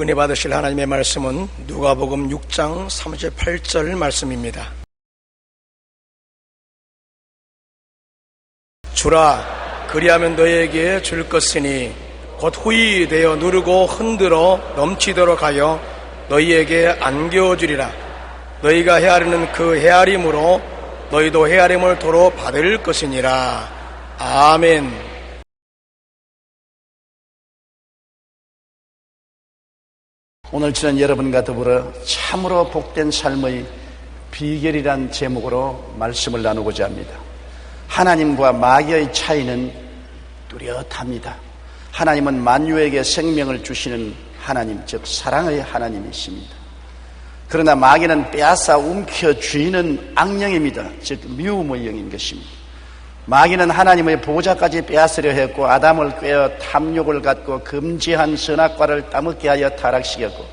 은혜 받으실 하나님의 말씀은 누가복음 6장 38절 말씀입니다. 주라 그리하면 너에게 줄 것이니 곧 후이 되어 누르고 흔들어 넘치도록 하여 너희에게 안겨 주리라 너희가 헤아리는 그 헤아림으로 너희도 헤아림을 도로 받을 것이니라 아멘. 오늘 저는 여러분과 더불어 참으로 복된 삶의 비결이란 제목으로 말씀을 나누고자 합니다. 하나님과 마귀의 차이는 뚜렷합니다. 하나님은 만유에게 생명을 주시는 하나님, 즉 사랑의 하나님이십니다. 그러나 마귀는 빼앗아 움켜 쥐는 악령입니다. 즉 미움의 영인 것입니다. 마귀는 하나님의 보좌까지 빼앗으려 했고 아담을 꿰어 탐욕을 갖고 금지한 선악과를 따먹게 하여 타락시켰고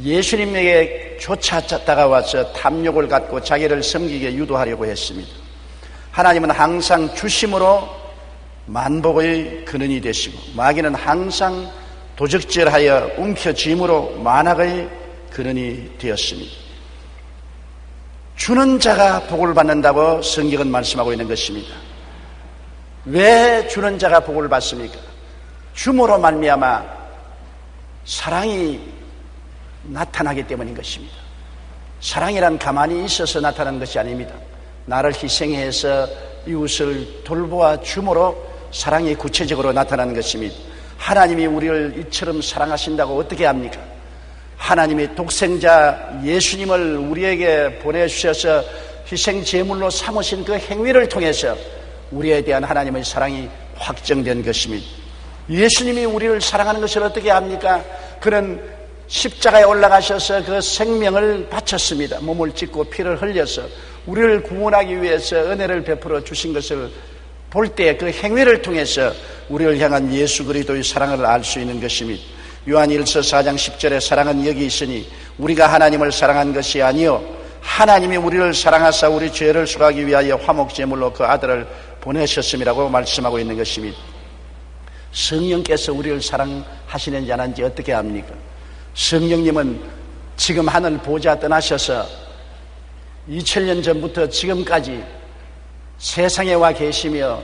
예수님에게 조차 다가와서 탐욕을 갖고 자기를 섬기게 유도하려고 했습니다. 하나님은 항상 주심으로 만복의 근원이 되시고 마귀는 항상 도적질하여 움켜쥐므로 만악의 근원이 되었습니다. 주는 자가 복을 받는다고 성경은 말씀하고 있는 것입니다. 왜 주는 자가 복을 받습니까? 주모로 말미암아 사랑이 나타나기 때문인 것입니다. 사랑이란 가만히 있어서 나타나는 것이 아닙니다. 나를 희생해서 이웃을 돌보아 주모로 사랑이 구체적으로 나타나는 것입니다. 하나님이 우리를 이처럼 사랑하신다고 어떻게 합니까? 하나님이 독생자 예수님을 우리에게 보내주셔서 희생 제물로 삼으신 그 행위를 통해서 우리에 대한 하나님의 사랑이 확정된 것입니다. 예수님이 우리를 사랑하는 것을 어떻게 합니까? 그는 십자가에 올라가셔서 그 생명을 바쳤습니다. 몸을 찢고 피를 흘려서 우리를 구원하기 위해서 은혜를 베풀어 주신 것을 볼 때 그 행위를 통해서 우리를 향한 예수 그리스도의 사랑을 알 수 있는 것입니다. 요한일서 4장 10절에 사랑은 여기 있으니 우리가 하나님을 사랑한 것이 아니요 하나님이 우리를 사랑하사 우리 죄를 수하기 위하여 화목제물로 그 아들을 보내셨음이라고 말씀하고 있는 것입니다. 성령께서 우리를 사랑하시는지 안 하는지 어떻게 압니까? 성령님은 지금 하늘 보좌 떠나셔서 2000년 전부터 지금까지 세상에 와 계시며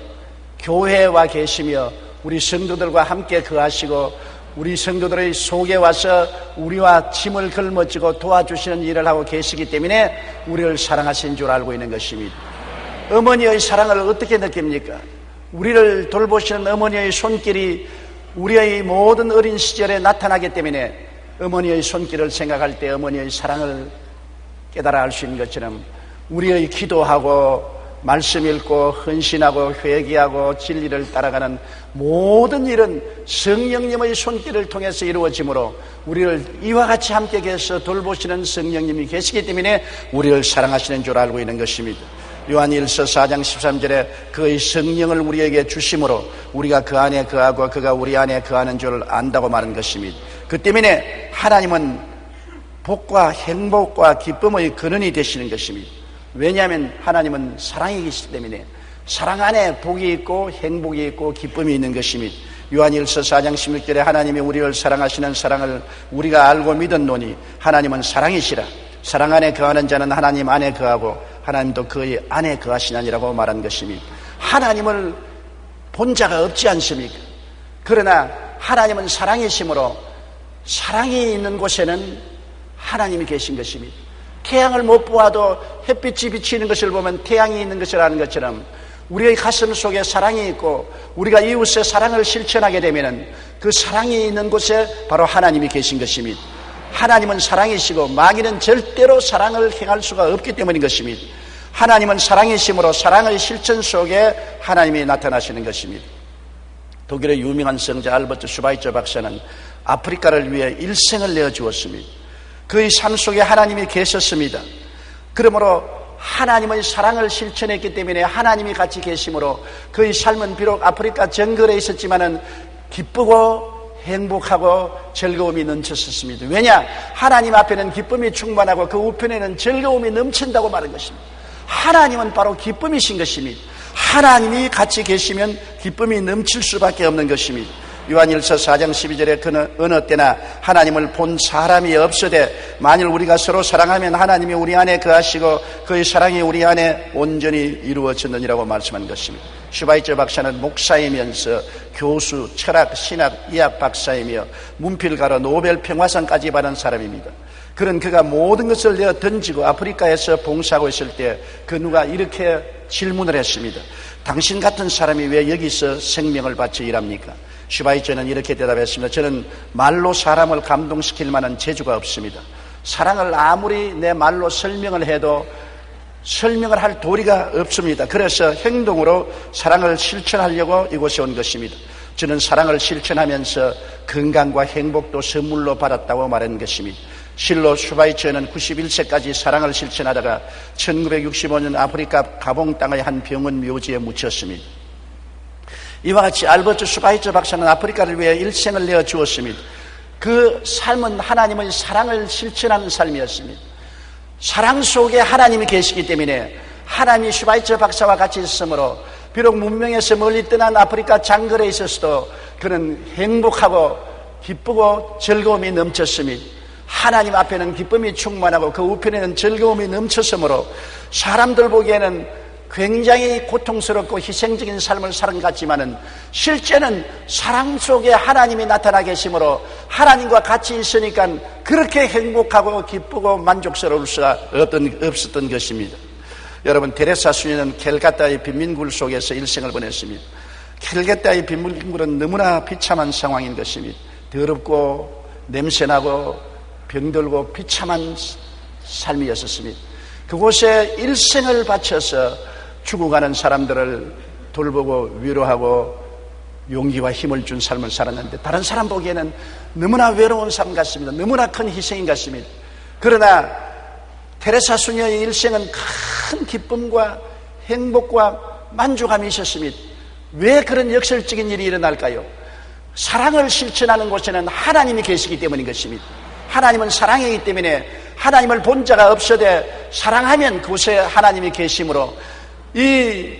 교회에 와 계시며 우리 성도들과 함께 거하시고 우리 성도들의 속에 와서 우리와 짐을 걸머쥐고 도와주시는 일을 하고 계시기 때문에 우리를 사랑하신 줄 알고 있는 것입니다. 어머니의 사랑을 어떻게 느낍니까? 우리를 돌보시는 어머니의 손길이 우리의 모든 어린 시절에 나타나기 때문에 어머니의 손길을 생각할 때 어머니의 사랑을 깨달아 알 수 있는 것처럼 우리의 기도하고 말씀 읽고 헌신하고 회개하고 진리를 따라가는 모든 일은 성령님의 손길을 통해서 이루어지므로 우리를 이와 같이 함께 계셔 돌보시는 성령님이 계시기 때문에 우리를 사랑하시는 줄 알고 있는 것입니다. 요한일서 4장 13절에 그의 성령을 우리에게 주심으로 우리가 그 안에 거하고 그가 우리 안에 거하는 줄 안다고 말한 것입니다. 그 때문에 하나님은 복과 행복과 기쁨의 근원이 되시는 것입니다. 왜냐하면 하나님은 사랑이기 때문에 사랑 안에 복이 있고 행복이 있고 기쁨이 있는 것입니다. 요한일서 4장 16절에 하나님이 우리를 사랑하시는 사랑을 우리가 알고 믿었노니 하나님은 사랑이시라. 사랑 안에 거하는 자는 하나님 안에 거하고 하나님도 그의 안에 거하시나니라고 말한 것입니다. 하나님을 본 자가 없지 않습니까? 그러나 하나님은 사랑이시므로 사랑이 있는 곳에는 하나님이 계신 것입니다. 태양을 못 보아도 햇빛이 비치는 것을 보면 태양이 있는 것을 아는 것처럼 우리의 가슴 속에 사랑이 있고 우리가 이웃의 사랑을 실천하게 되면 그 사랑이 있는 곳에 바로 하나님이 계신 것입니다. 하나님은 사랑이시고 마귀는 절대로 사랑을 행할 수가 없기 때문인 것입니다. 하나님은 사랑이시므로 사랑의 실천 속에 하나님이 나타나시는 것입니다. 독일의 유명한 성자 알버트 슈바이처 박사는 아프리카를 위해 일생을 내어 주었습니다. 그의 삶 속에 하나님이 계셨습니다. 그러므로 하나님의 사랑을 실천했기 때문에 하나님이 같이 계심으로 그의 삶은 비록 아프리카 정글에 있었지만은 기쁘고 행복하고 즐거움이 넘쳤었습니다. 왜냐? 하나님 앞에는 기쁨이 충만하고 그 우편에는 즐거움이 넘친다고 말한 것입니다. 하나님은 바로 기쁨이신 것입니다. 하나님이 같이 계시면 기쁨이 넘칠 수밖에 없는 것입니다. 요한일서 4장 12절에 그 어느 때나 하나님을 본 사람이 없으되 만일 우리가 서로 사랑하면 하나님이 우리 안에 거하시고 그의 사랑이 우리 안에 온전히 이루어졌느니라고 말씀한 것입니다. 슈바이처 박사는 목사이면서 교수, 철학, 신학, 이학 박사이며 문필가로 노벨 평화상까지 받은 사람입니다. 그런 그가 모든 것을 내어 던지고 아프리카에서 봉사하고 있을 때 그 누가 이렇게 질문을 했습니다. 당신 같은 사람이 왜 여기서 생명을 바쳐 일합니까? 슈바이처는 이렇게 대답했습니다. 저는 말로 사람을 감동시킬 만한 재주가 없습니다. 사랑을 아무리 내 말로 설명을 해도 설명을 할 도리가 없습니다. 그래서 행동으로 사랑을 실천하려고 이곳에 온 것입니다. 저는 사랑을 실천하면서 건강과 행복도 선물로 받았다고 말한 것입니다. 실로 슈바이처는 91세까지 사랑을 실천하다가 1965년 아프리카 가봉 땅의 한 병원 묘지에 묻혔습니다. 이와 같이 알버트 슈바이처 박사는 아프리카를 위해 일생을 내어 주었습니다. 그 삶은 하나님의 사랑을 실천하는 삶이었습니다. 사랑 속에 하나님이 계시기 때문에 하나님이 슈바이처 박사와 같이 있으므로 비록 문명에서 멀리 떠난 아프리카 장거리에 있었어도 그는 행복하고 기쁘고 즐거움이 넘쳤습니다. 하나님 앞에는 기쁨이 충만하고 그 우편에는 즐거움이 넘쳤으므로 사람들 보기에는 굉장히 고통스럽고 희생적인 삶을 것 같지만은 실제는 사랑 속에 하나님이 나타나 계심으로 하나님과 같이 있으니까 그렇게 행복하고 기쁘고 만족스러울 수가 없던, 없었던 것입니다. 여러분 테레사 수녀는 켈가타의 빈민굴 속에서 일생을 보냈습니다. 켈가타의 빈민굴은 너무나 비참한 상황인 것입니다. 더럽고 냄새나고 병들고 비참한 삶이었습니다. 그곳에 일생을 바쳐서 죽어가는 사람들을 돌보고 위로하고 용기와 힘을 준 삶을 살았는데 다른 사람 보기에는 너무나 외로운 삶 같습니다. 너무나 큰 희생인 같습니다. 그러나 테레사 수녀의 일생은 큰 기쁨과 행복과 만족함이 있었습니다. 왜 그런 역설적인 일이 일어날까요? 사랑을 실천하는 곳에는 하나님이 계시기 때문인 것입니다. 하나님은 사랑이기 때문에 하나님을 본 자가 없어되 사랑하면 그곳에 하나님이 계심으로 이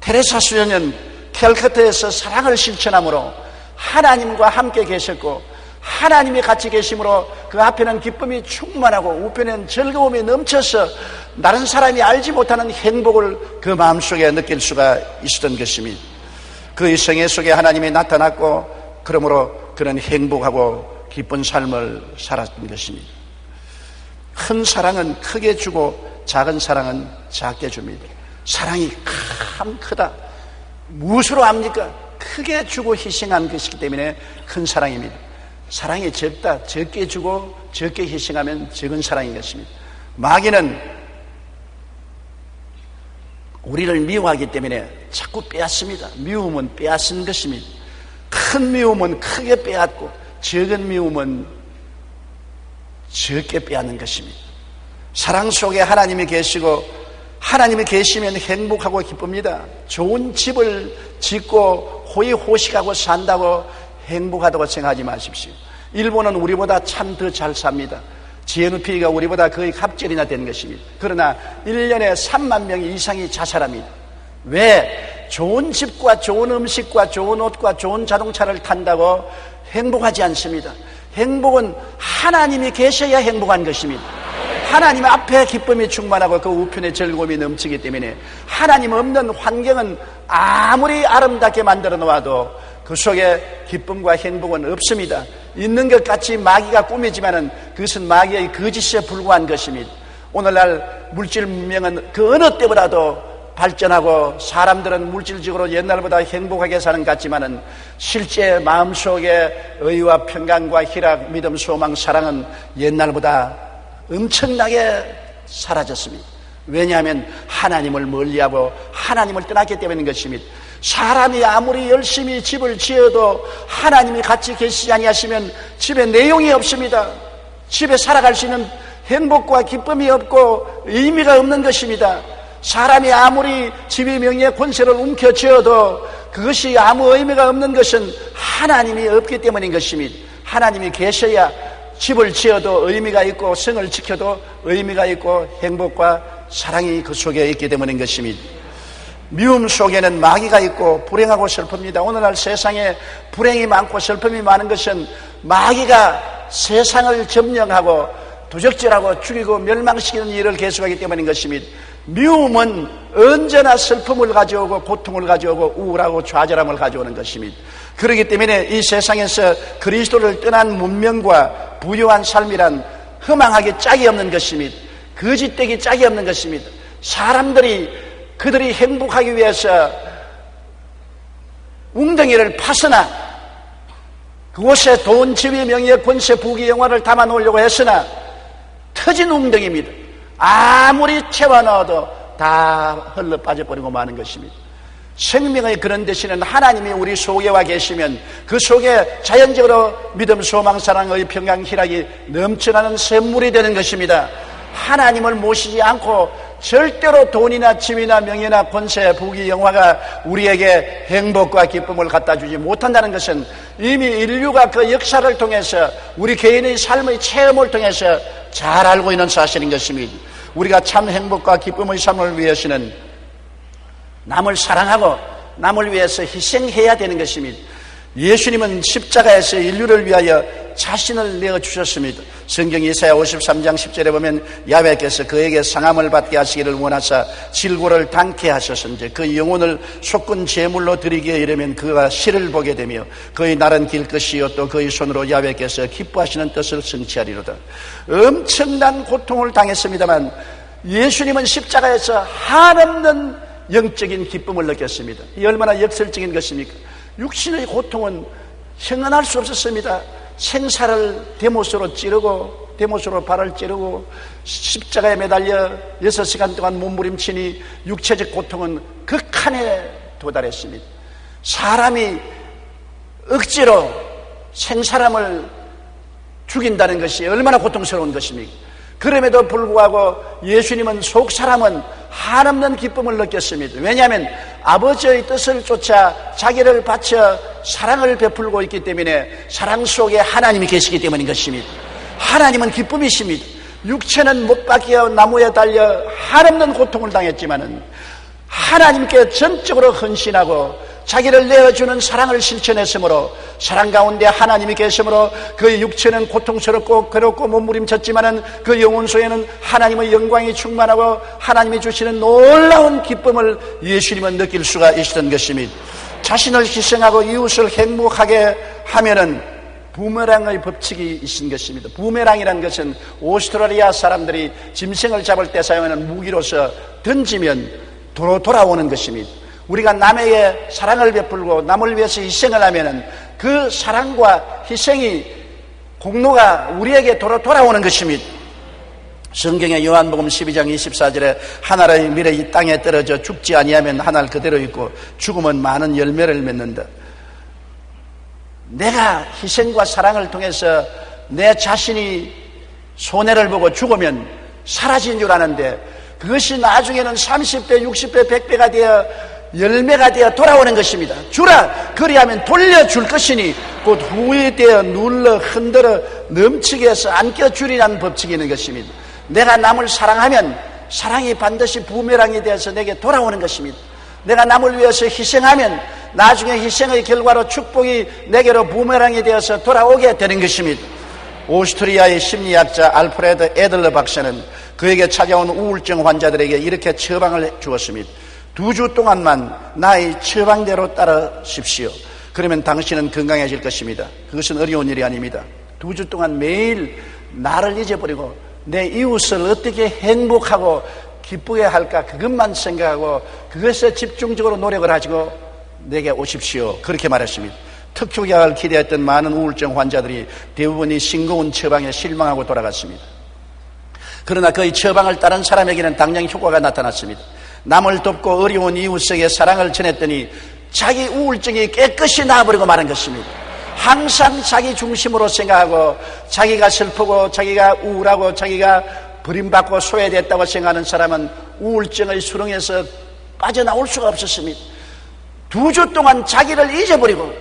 테레사 수녀는 캘커타에서 사랑을 실천함으로 하나님과 함께 계셨고 하나님이 같이 계심으로 그 앞에는 기쁨이 충만하고 우편에는 즐거움이 넘쳐서 다른 사람이 알지 못하는 행복을 그 마음속에 느낄 수가 있었던 것입니다. 그의 생애 속에 하나님이 나타났고 그러므로 그런 행복하고 기쁜 삶을 살았던 것입니다. 큰 사랑은 크게 주고 작은 사랑은 작게 줍니다. 사랑이 참 크다. 무엇으로 압니까? 크게 주고 희생한 것이기 때문에 큰 사랑입니다. 사랑이 적다, 적게 주고 적게 희생하면 적은 사랑인 것입니다. 마귀는 우리를 미워하기 때문에 자꾸 빼앗습니다. 미움은 빼앗은 것입니다. 큰 미움은 크게 빼앗고 적은 미움은 적게 빼앗는 것입니다. 사랑 속에 하나님이 계시고 하나님이 계시면 행복하고 기쁩니다. 좋은 집을 짓고 호의호식하고 산다고 행복하다고 생각하지 마십시오. 일본은 우리보다 참 더 잘 삽니다. GNP가 우리보다 거의 갑절이나 된 것입니다. 그러나 1년에 3만 명 이상이 자살합니다. 왜? 좋은 집과 좋은 음식과 좋은 옷과 좋은 자동차를 탄다고 행복하지 않습니다. 행복은 하나님이 계셔야 행복한 것입니다. 하나님 앞에 기쁨이 충만하고 그 우편에 즐거움이 넘치기 때문에 하나님 없는 환경은 아무리 아름답게 만들어 놓아도 그 속에 기쁨과 행복은 없습니다. 있는 것 같이 마귀가 꾸미지만은 그것은 마귀의 거짓에 불과한 것입니다. 오늘날 물질 문명은 그 어느 때보다도 발전하고 사람들은 물질적으로 옛날보다 행복하게 사는 것 같지만은 실제 마음속에 의와 평강과 희락, 믿음, 소망, 사랑은 옛날보다 엄청나게 사라졌습니다. 왜냐하면 하나님을 멀리하고 하나님을 떠났기 때문인 것입니다. 사람이 아무리 열심히 집을 지어도 하나님이 같이 계시지 아니하시면 집에 내용이 없습니다. 집에 살아갈 수 있는 행복과 기쁨이 없고 의미가 없는 것입니다. 사람이 아무리 집의 명예 권세를 움켜쥐어도 그것이 아무 의미가 없는 것은 하나님이 없기 때문인 것입니다. 하나님이 계셔야 집을 지어도 의미가 있고 성을 지켜도 의미가 있고 행복과 사랑이 그 속에 있기 때문인 것입니다. 미움 속에는 마귀가 있고 불행하고 슬픕니다. 오늘날 세상에 불행이 많고 슬픔이 많은 것은 마귀가 세상을 점령하고 도적질하고 죽이고 멸망시키는 일을 계속하기 때문인 것입니다. 미움은 언제나 슬픔을 가져오고 고통을 가져오고 우울하고 좌절함을 가져오는 것입니다. 그렇기 때문에 이 세상에서 그리스도를 떠난 문명과 부유한 삶이란 허망하게 짝이 없는 것입니다. 거짓되기 짝이 없는 것입니다. 사람들이 그들이 행복하기 위해서 웅덩이를 파서나 그곳에 돈, 지위, 명예, 권세, 부귀, 영화를 담아 놓으려고 했으나 터진 웅덩이입니다. 아무리 채워 넣어도 다 흘러 빠져버리고 마는 것입니다. 생명의 그런 대신은 하나님이 우리 속에 와 계시면 그 속에 자연적으로 믿음, 소망, 사랑의 평강, 희락이 넘쳐나는 샘물이 되는 것입니다. 하나님을 모시지 않고 절대로 돈이나 지위나 명예나 권세, 부귀, 영화가 우리에게 행복과 기쁨을 갖다 주지 못한다는 것은 이미 인류가 그 역사를 통해서 우리 개인의 삶의 체험을 통해서 잘 알고 있는 사실인 것입니다. 우리가 참 행복과 기쁨의 삶을 위해서는 남을 사랑하고 남을 위해서 희생해야 되는 것입니다. 예수님은 십자가에서 인류를 위하여 자신을 내어 주셨습니다. 성경 이사야 53장 10절에 보면 야훼께서 그에게 상함을 받게 하시기를 원하사 질고를 당케 하셨은지 그 영혼을 속군 제물로 드리기에 이르면 그가 실을 보게 되며 그의 날은 길 것이요 또 그의 손으로 야훼께서 기뻐하시는 뜻을 성취하리로다. 엄청난 고통을 당했습니다만 예수님은 십자가에서 한없는 영적인 기쁨을 느꼈습니다. 이 얼마나 역설적인 것입니까? 육신의 고통은 형언할 수 없었습니다. 생사를 대못으로 찌르고 대못으로 발을 찌르고 십자가에 매달려 여섯 시간 동안 몸부림치니 육체적 고통은 극한에 도달했습니다. 사람이 억지로 생사람을 죽인다는 것이 얼마나 고통스러운 것입니까? 그럼에도 불구하고 예수님은 속 사람은 한없는 기쁨을 느꼈습니다. 왜냐하면 아버지의 뜻을 쫓아 자기를 바쳐 사랑을 베풀고 있기 때문에 사랑 속에 하나님이 계시기 때문인 것입니다. 하나님은 기쁨이십니다. 육체는 못 박혀 나무에 달려 한없는 고통을 당했지만은 하나님께 전적으로 헌신하고 자기를 내어주는 사랑을 실천했으므로 사랑 가운데 하나님이 계시므로 그 육체는 고통스럽고 괴롭고 몸부림쳤지만은 그 영혼 속에는 하나님의 영광이 충만하고 하나님이 주시는 놀라운 기쁨을 예수님은 느낄 수가 있었던 것입니다. 자신을 희생하고 이웃을 행복하게 하면은 부메랑의 법칙이 있는 것입니다. 부메랑이라는 것은 오스트라리아 사람들이 짐승을 잡을 때 사용하는 무기로서 던지면 도로 돌아오는 것입니다. 우리가 남에게 사랑을 베풀고 남을 위해서 희생을 하면은 그 사랑과 희생이 공로가 우리에게 돌아 돌아오는 것입니다. 성경의 요한복음 12장 24절에 하나의 미래 이 땅에 떨어져 죽지 아니하면 하늘 그대로 있고 죽으면 많은 열매를 맺는다. 내가 희생과 사랑을 통해서 내 자신이 손해를 보고 죽으면 사라진 줄 아는데 그것이 나중에는 30배, 60배, 100배가 되어 열매가 되어 돌아오는 것입니다. 주라 그리하면 돌려줄 것이니 곧 후에 되어 눌러 흔들어 넘치게 해서 안겨주리라는 법칙이 있는 것입니다. 내가 남을 사랑하면 사랑이 반드시 부메랑이 되어서 내게 돌아오는 것입니다. 내가 남을 위해서 희생하면 나중에 희생의 결과로 축복이 내게로 부메랑이 되어서 돌아오게 되는 것입니다. 오스트리아의 심리학자 알프레드 에들러 박사는 그에게 찾아온 우울증 환자들에게 이렇게 처방을 주었습니다. 두 주 동안만 나의 처방대로 따르십시오. 그러면 당신은 건강해질 것입니다. 그것은 어려운 일이 아닙니다. 두 주 동안 매일 나를 잊어버리고 내 이웃을 어떻게 행복하고 기쁘게 할까 그것만 생각하고 그것에 집중적으로 노력을 하시고 내게 오십시오. 그렇게 말했습니다. 특효약을 기대했던 많은 우울증 환자들이 대부분이 싱거운 처방에 실망하고 돌아갔습니다. 그러나 그의 처방을 따른 사람에게는 당장 효과가 나타났습니다. 남을 돕고 어려운 이웃에게 사랑을 전했더니 자기 우울증이 깨끗이 나아버리고 마는 것입니다. 항상 자기 중심으로 생각하고 자기가 슬프고 자기가 우울하고 자기가 버림받고 소외됐다고 생각하는 사람은 우울증의 수렁에서 빠져나올 수가 없었습니다. 두 주 동안 자기를 잊어버리고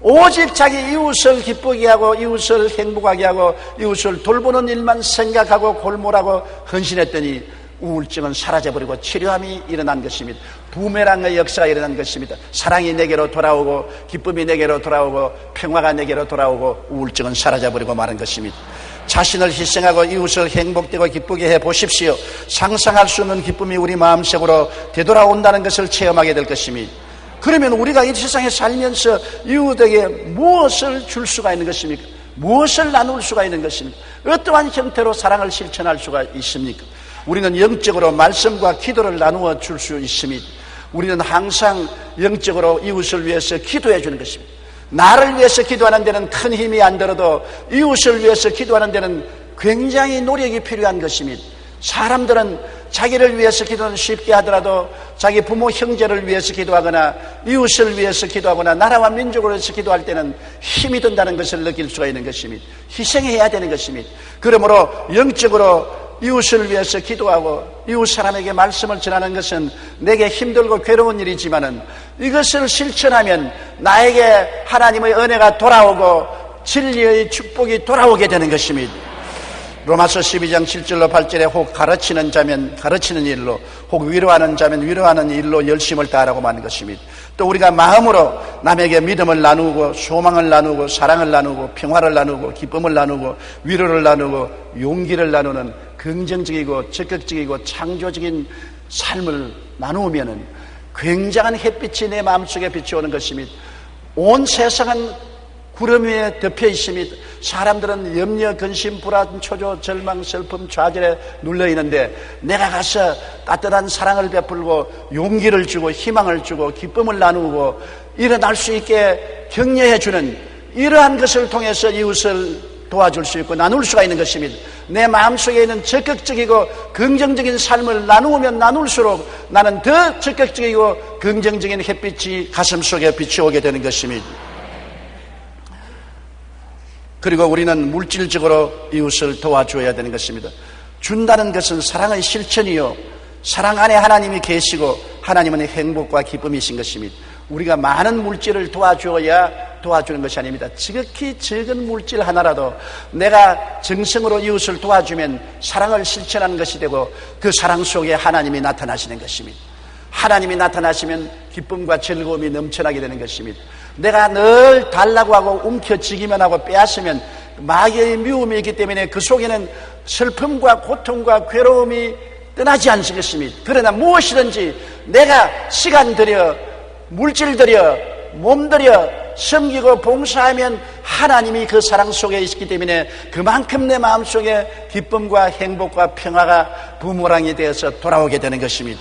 오직 자기 이웃을 기쁘게 하고 이웃을 행복하게 하고 이웃을 돌보는 일만 생각하고 골몰하고 헌신했더니 우울증은 사라져버리고 치료함이 일어난 것입니다. 부메랑의 역사가 일어난 것입니다. 사랑이 내게로 돌아오고 기쁨이 내게로 돌아오고 평화가 내게로 돌아오고 우울증은 사라져버리고 마는 것입니다. 자신을 희생하고 이웃을 행복되고 기쁘게 해 보십시오. 상상할 수 없는 기쁨이 우리 마음속으로 되돌아온다는 것을 체험하게 될 것입니다. 그러면 우리가 이 세상에 살면서 이웃에게 무엇을 줄 수가 있는 것입니까? 무엇을 나눌 수가 있는 것입니까? 어떠한 형태로 사랑을 실천할 수가 있습니까? 우리는 영적으로 말씀과 기도를 나누어 줄 수 있습니다. 우리는 항상 영적으로 이웃을 위해서 기도해 주는 것입니다. 나를 위해서 기도하는 데는 큰 힘이 안 들어도 이웃을 위해서 기도하는 데는 굉장히 노력이 필요한 것입니다. 사람들은 자기를 위해서 기도는 쉽게 하더라도 자기 부모 형제를 위해서 기도하거나 이웃을 위해서 기도하거나 나라와 민족을 위해서 기도할 때는 힘이 든다는 것을 느낄 수가 있는 것입니다. 희생해야 되는 것입니다. 그러므로 영적으로 이웃을 위해서 기도하고 이웃 사람에게 말씀을 전하는 것은 내게 힘들고 괴로운 일이지만은 이것을 실천하면 나에게 하나님의 은혜가 돌아오고 진리의 축복이 돌아오게 되는 것입니다. 로마서 12장 7절로 8절에 혹 가르치는 자면 가르치는 일로 혹 위로하는 자면 위로하는 일로 열심을 다하라고 말하는 것입니다. 또 우리가 마음으로 남에게 믿음을 나누고 소망을 나누고 사랑을 나누고 평화를 나누고 기쁨을 나누고 위로를 나누고 용기를 나누는 긍정적이고 적극적이고 창조적인 삶을 나누면은 굉장한 햇빛이 내 마음속에 비추오는 것입니다. 온 세상은 구름 위에 덮여 있습니다. 사람들은 염려, 근심, 불안, 초조, 절망, 슬픔, 좌절에 눌려 있는데 내가 가서 따뜻한 사랑을 베풀고 용기를 주고 희망을 주고 기쁨을 나누고 일어날 수 있게 격려해 주는 이러한 것을 통해서 이웃을 도와줄 수 있고 나눌 수가 있는 것입니다. 내 마음속에 있는 적극적이고 긍정적인 삶을 나누면 나눌수록 나는 더 적극적이고 긍정적인 햇빛이 가슴 속에 비추오게 되는 것입니다. 그리고 우리는 물질적으로 이웃을 도와줘야 되는 것입니다. 준다는 것은 사랑의 실천이요. 사랑 안에 하나님이 계시고 하나님은 행복과 기쁨이신 것입니다. 우리가 많은 물질을 도와주어야 도와주는 것이 아닙니다. 지극히 적은 물질 하나라도 내가 정성으로 이웃을 도와주면 사랑을 실천하는 것이 되고 그 사랑 속에 하나님이 나타나시는 것입니다. 하나님이 나타나시면 기쁨과 즐거움이 넘쳐나게 되는 것입니다. 내가 늘 달라고 하고 움켜쥐기만 하고 빼앗으면 마귀의 미움이 있기 때문에 그 속에는 슬픔과 고통과 괴로움이 떠나지 않습니다. 그러나 무엇이든지 내가 시간 들여 물질 들여 몸 들여 섬기고 봉사하면 하나님이 그 사랑 속에 있기 때문에 그만큼 내 마음속에 기쁨과 행복과 평화가 부모랑이 되어서 돌아오게 되는 것입니다.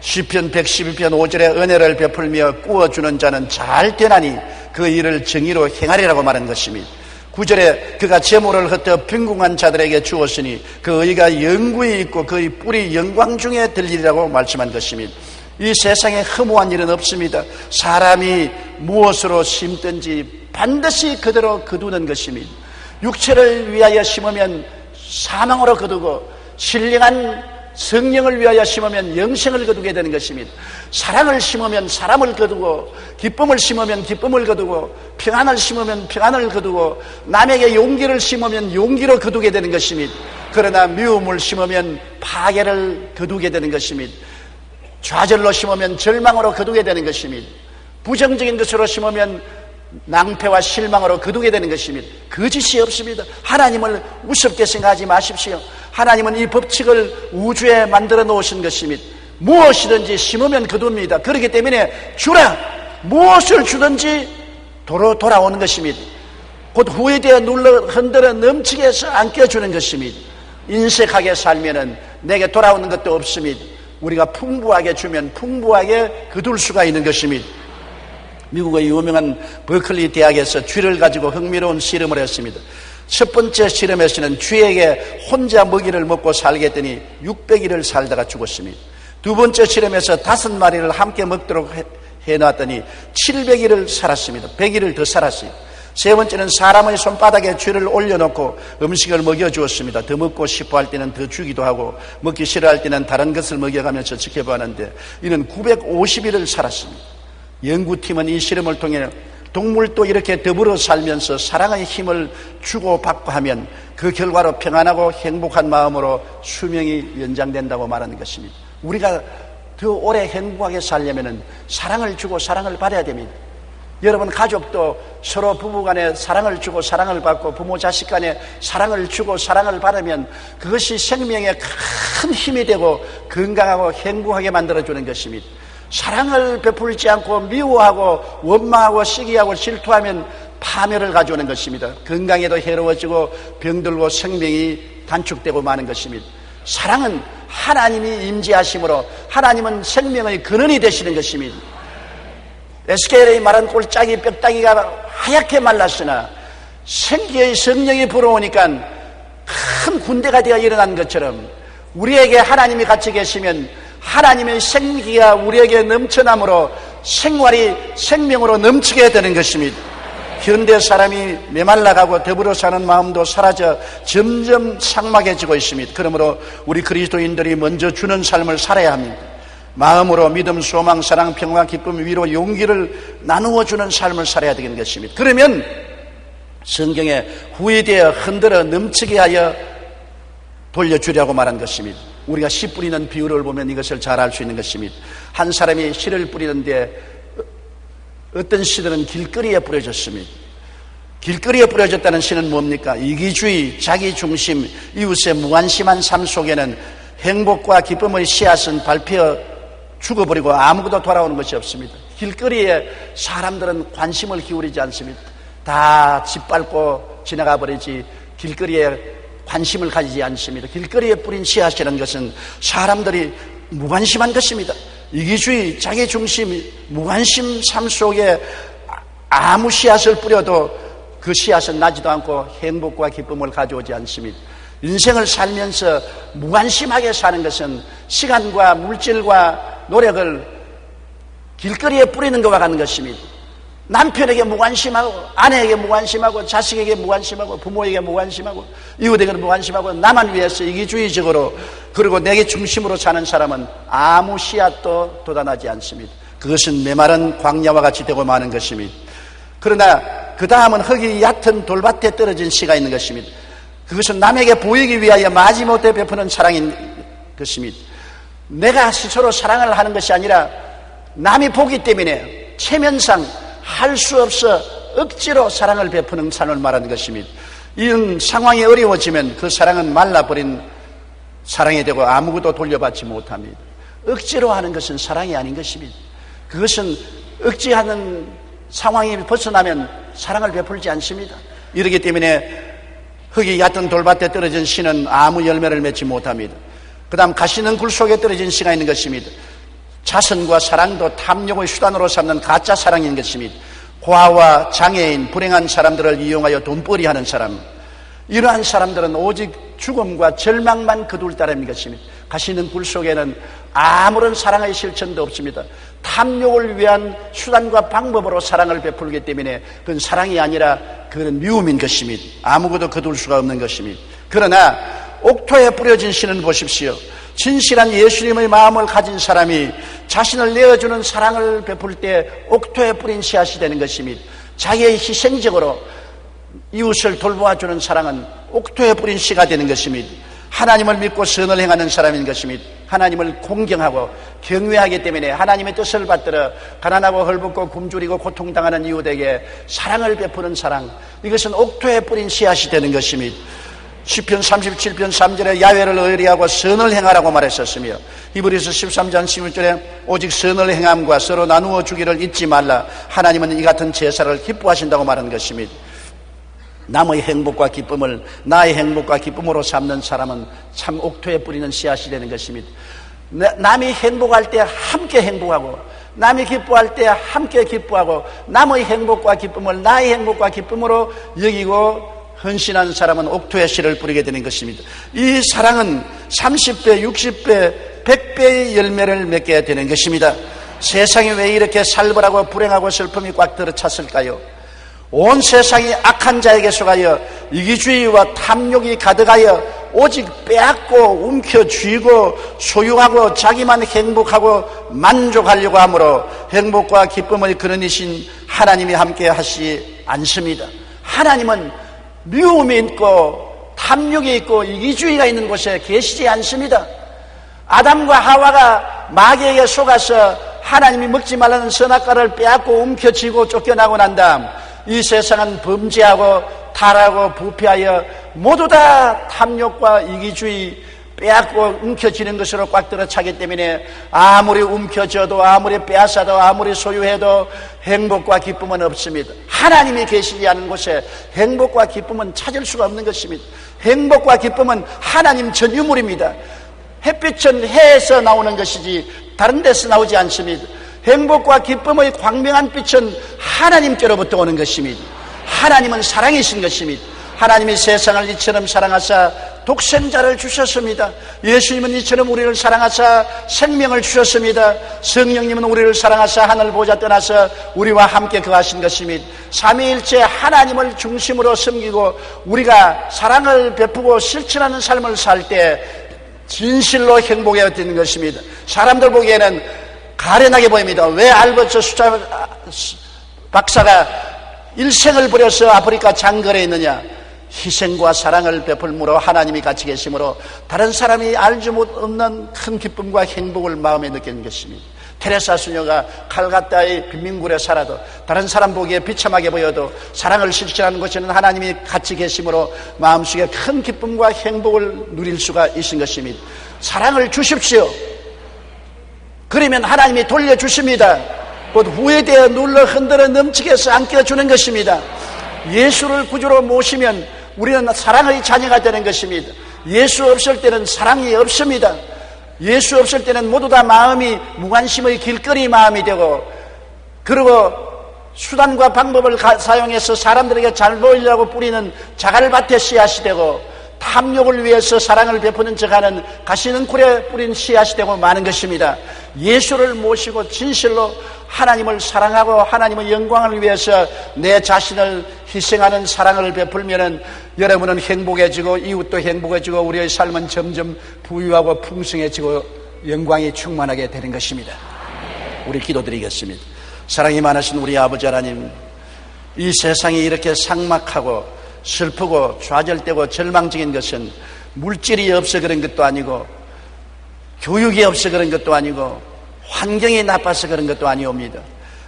시편 112편 5절에 은혜를 베풀며 꾸어주는 자는 잘 되나니 그 일을 정의로 행하리라고 말한 것입니다. 9절에 그가 재물을 흩어 빈궁한 자들에게 주었으니 그 의가 영구히 있고 그의 뿔이 영광 중에 들리리라고 말씀한 것입니다. 이 세상에 허무한 일은 없습니다. 사람이 무엇으로 심든지 반드시 그대로 거두는 것입니다. 육체를 위하여 심으면 사망으로 거두고 신령한 성령을 위하여 심으면 영생을 거두게 되는 것입니다. 사랑을 심으면 사람을 거두고 기쁨을 심으면 기쁨을 거두고 평안을 심으면 평안을 거두고 남에게 용기를 심으면 용기로 거두게 되는 것입니다. 그러나 미움을 심으면 파괴를 거두게 되는 것입니다. 좌절로 심으면 절망으로 거두게 되는 것입니다. 부정적인 것으로 심으면 낭패와 실망으로 거두게 되는 것입니다. 거짓이 없습니다. 하나님을 우습게 생각하지 마십시오. 하나님은 이 법칙을 우주에 만들어 놓으신 것입니다. 무엇이든지 심으면 거둡니다. 그렇기 때문에 주라 무엇을 주든지 도로 돌아오는 것입니다. 곧 후회되어 눌러 흔들어 넘치게 해서 안겨주는 것입니다. 인색하게 살면은 내게 돌아오는 것도 없습니다. 우리가 풍부하게 주면 풍부하게 거둘 수가 있는 것입니다. 미국의 유명한 버클리 대학에서 쥐를 가지고 흥미로운 실험을 했습니다. 첫 번째 실험에서는 쥐에게 혼자 먹이를 먹고 살게 했더니 600일을 살다가 죽었습니다. 두 번째 실험에서 다섯 마리를 함께 먹도록 해놨더니 700일을 살았습니다. 100일을 더 살았어요. 세 번째는 사람의 손바닥에 쥐를 올려놓고 음식을 먹여주었습니다. 더 먹고 싶어 할 때는 더 주기도 하고 먹기 싫어할 때는 다른 것을 먹여가면서 지켜보았는데 이는 950일을 살았습니다. 연구팀은 이 실험을 통해 동물도 이렇게 더불어 살면서 사랑의 힘을 주고받고 하면 그 결과로 평안하고 행복한 마음으로 수명이 연장된다고 말하는 것입니다. 우리가 더 오래 행복하게 살려면 사랑을 주고 사랑을 받아야 됩니다. 여러분 가족도 서로 부부간에 사랑을 주고 사랑을 받고 부모 자식 간에 사랑을 주고 사랑을 받으면 그것이 생명에 큰 힘이 되고 건강하고 행복하게 만들어주는 것입니다. 사랑을 베풀지 않고 미워하고 원망하고 시기하고 질투하면 파멸을 가져오는 것입니다. 건강에도 해로워지고 병들고 생명이 단축되고 마는 것입니다. 사랑은 하나님이 임재하심으로 하나님은 생명의 근원이 되시는 것입니다. 에스겔의 말한 꼴짝이 뼈다귀가 하얗게 말랐으나 생기의 성령이 불어오니까 큰 군대가 되어 일어난 것처럼 우리에게 하나님이 같이 계시면 하나님의 생기가 우리에게 넘쳐남으로 생활이 생명으로 넘치게 되는 것입니다. 현대 사람이 메말라가고 더불어 사는 마음도 사라져 점점 상막해지고 있습니다. 그러므로 우리 그리스도인들이 먼저 주는 삶을 살아야 합니다. 마음으로 믿음, 소망, 사랑, 평화, 기쁨, 위로, 용기를 나누어 주는 삶을 살아야 되는 것입니다. 그러면 성경에 후회되어 흔들어 넘치게 하여 돌려주려고 말한 것입니다. 우리가 씨 뿌리는 비유를 보면 이것을 잘 알 수 있는 것입니다. 한 사람이 씨를 뿌리는데 어떤 씨들은 길거리에 뿌려졌습니다. 길거리에 뿌려졌다는 씨는 뭡니까? 이기주의, 자기중심, 이웃의 무관심한 삶 속에는 행복과 기쁨의 씨앗은 밟혀 죽어버리고 아무것도 돌아오는 것이 없습니다. 길거리에 사람들은 관심을 기울이지 않습니다. 다 짓밟고 지나가 버리지 길거리에 관심을 가지지 않습니다. 길거리에 뿌린 씨앗이라는 것은 사람들이 무관심한 것입니다. 이기주의, 자기 중심, 무관심 삶 속에 아무 씨앗을 뿌려도 그 씨앗은 나지도 않고 행복과 기쁨을 가져오지 않습니다. 인생을 살면서 무관심하게 사는 것은 시간과 물질과 노력을 길거리에 뿌리는 것과 같은 것입니다. 남편에게 무관심하고 아내에게 무관심하고 자식에게 무관심하고 부모에게 무관심하고 이웃에게 무관심하고 나만 위해서 이기주의적으로 그리고 내게 중심으로 사는 사람은 아무 씨앗도 돋아나지 않습니다. 그것은 메마른 광야와 같이 되고 마는 것입니다. 그러나 그 다음은 흙이 얕은 돌밭에 떨어진 씨가 있는 것입니다. 그것은 남에게 보이기 위하여 마지못해 베푸는 사랑인 것입니다. 내가 스스로 사랑을 하는 것이 아니라 남이 보기 때문에 체면상 할 수 없어 억지로 사랑을 베푸는 삶을 말하는 것입니다. 이런 상황이 어려워지면 그 사랑은 말라버린 사랑이 되고 아무것도 돌려받지 못합니다. 억지로 하는 것은 사랑이 아닌 것입니다. 그것은 억지하는 상황이 벗어나면 사랑을 베풀지 않습니다. 이러기 때문에 흙이 얕은 돌밭에 떨어진 씨는 아무 열매를 맺지 못합니다. 그 다음 가시는 굴 속에 떨어진 씨가 있는 것입니다. 자선과 사랑도 탐욕의 수단으로 삼는 가짜 사랑인 것입니다. 고아와 장애인, 불행한 사람들을 이용하여 돈벌이 하는 사람. 이러한 사람들은 오직 죽음과 절망만 거둘 따름인 것입니다. 가시는 굴 속에는 아무런 사랑의 실천도 없습니다. 탐욕을 위한 수단과 방법으로 사랑을 베풀기 때문에 그건 사랑이 아니라 그건 미움인 것입니다. 아무것도 거둘 수가 없는 것입니다. 그러나 옥토에 뿌려진 씨는 보십시오. 진실한 예수님의 마음을 가진 사람이 자신을 내어주는 사랑을 베풀 때 옥토에 뿌린 씨앗이 되는 것입니다. 자기의 희생적으로 이웃을 돌보아주는 사랑은 옥토에 뿌린 씨가 되는 것입니다. 하나님을 믿고 선을 행하는 사람인 것입니다. 하나님을 공경하고 경외하기 때문에 하나님의 뜻을 받들어 가난하고 헐벗고 굶주리고 고통당하는 이웃에게 사랑을 베푸는 사랑 이것은 옥토에 뿌린 씨앗이 되는 것입니다. 시편 37편 3절에 야외를 의리하고 선을 행하라고 말했었으며 히브리서 13장 11절에 오직 선을 행함과 서로 나누어 주기를 잊지 말라 하나님은 이 같은 제사를 기뻐하신다고 말한 것입니다. 남의 행복과 기쁨을 나의 행복과 기쁨으로 삼는 사람은 참 옥토에 뿌리는 씨앗이 되는 것입니다. 남이 행복할 때 함께 행복하고 남이 기뻐할 때 함께 기뻐하고 남의 행복과 기쁨을 나의 행복과 기쁨으로 여기고 헌신한 사람은 옥토의 씨를 뿌리게 되는 것입니다. 이 사랑은 30배, 60배, 100배의 열매를 맺게 되는 것입니다. 세상이 왜 이렇게 살벌하고 불행하고 슬픔이 꽉 들어찼을까요? 온 세상이 악한 자에게 속하여 이기주의와 탐욕이 가득하여 오직 빼앗고 움켜쥐고 소유하고 자기만 행복하고 만족하려고 하므로 행복과 기쁨의 근원이신 하나님이 함께 하시지 않습니다. 하나님은 미움이 있고 탐욕이 있고 이기주의가 있는 곳에 계시지 않습니다. 아담과 하와가 마귀에게 속아서 하나님이 먹지 말라는 선악과를 빼앗고 움켜쥐고 쫓겨나고 난 다음 이 세상은 범죄하고 타락하고 부패하여 모두 다 탐욕과 이기주의 빼앗고 움켜쥐는 것으로 꽉 들어차기 때문에 아무리 움켜져도 아무리 빼앗아도 아무리 소유해도 행복과 기쁨은 없습니다. 하나님이 계시지 않은 곳에 행복과 기쁨은 찾을 수가 없는 것입니다. 행복과 기쁨은 하나님 전유물입니다. 햇빛은 해에서 나오는 것이지 다른 데서 나오지 않습니다. 행복과 기쁨의 광명한 빛은 하나님께로부터 오는 것입니다. 하나님은 사랑이신 것입니다. 하나님이 세상을 이처럼 사랑하사 독생자를 주셨습니다. 예수님은 이처럼 우리를 사랑하사 생명을 주셨습니다. 성령님은 우리를 사랑하사 하늘 보좌 떠나서 우리와 함께 거하신 것입니다. 삼위일체 하나님을 중심으로 섬기고 우리가 사랑을 베푸고 실천하는 삶을 살 때 진실로 행복해 되는 것입니다. 사람들 보기에는 가련하게 보입니다. 왜 알버트 수자 박사가 일생을 버려서 아프리카 장거리에 있느냐? 희생과 사랑을 베풀므로 하나님이 같이 계심으로 다른 사람이 알지 못 없는 큰 기쁨과 행복을 마음에 느끼는 것입니다. 테레사 수녀가 칼가타의 빈민굴에 살아도 다른 사람 보기에 비참하게 보여도 사랑을 실천하는 것에는 하나님이 같이 계심으로 마음속에 큰 기쁨과 행복을 누릴 수가 있는 것입니다. 사랑을 주십시오. 그러면 하나님이 돌려주십니다. 곧 후회되어 눌러 흔들어 넘치게 해서 안겨주는 것입니다. 예수를 구주로 모시면 우리는 사랑의 자녀가 되는 것입니다. 예수 없을 때는 사랑이 없습니다. 예수 없을 때는 모두 다 마음이 무관심의 길거리 마음이 되고 그리고 수단과 방법을 가- 사용해서 사람들에게 잘 보이려고 뿌리는 자갈밭에 씨앗이 되고 탐욕을 위해서 사랑을 베푸는 척하는 가시능굴에 뿌린 씨앗이 되고 많은 것입니다. 예수를 모시고 진실로 하나님을 사랑하고 하나님의 영광을 위해서 내 자신을 희생하는 사랑을 베풀면은 여러분은 행복해지고 이웃도 행복해지고 우리의 삶은 점점 부유하고 풍성해지고 영광이 충만하게 되는 것입니다. 우리 기도드리겠습니다. 사랑이 많으신 우리 아버지 하나님, 이 세상이 이렇게 삭막하고 슬프고 좌절되고 절망적인 것은 물질이 없어 그런 것도 아니고 교육이 없어 그런 것도 아니고 환경이 나빠서 그런 것도 아니옵니다.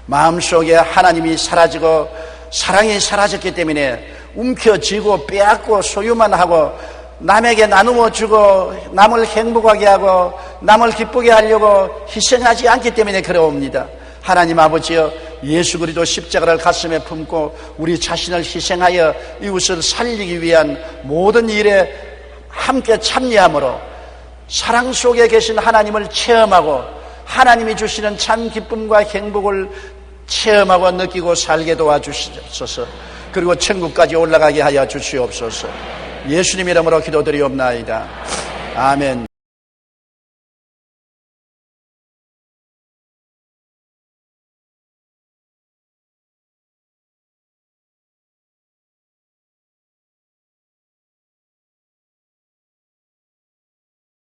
마음속에 하나님이 사라지고 사랑이 사라졌기 때문에 움켜쥐고 빼앗고 소유만 하고 남에게 나누어 주고 남을 행복하게 하고 남을 기쁘게 하려고 희생하지 않기 때문에 그러옵니다. 하나님 아버지여 예수 그리도 십자가를 가슴에 품고 우리 자신을 희생하여 이웃을 살리기 위한 모든 일에 함께 참여함으로 사랑 속에 계신 하나님을 체험하고 하나님이 주시는 참 기쁨과 행복을 체험하고 느끼고 살게 도와주시옵소서. 그리고 천국까지 올라가게 하여 주시옵소서. 예수님 이름으로 기도드리옵나이다. 아멘.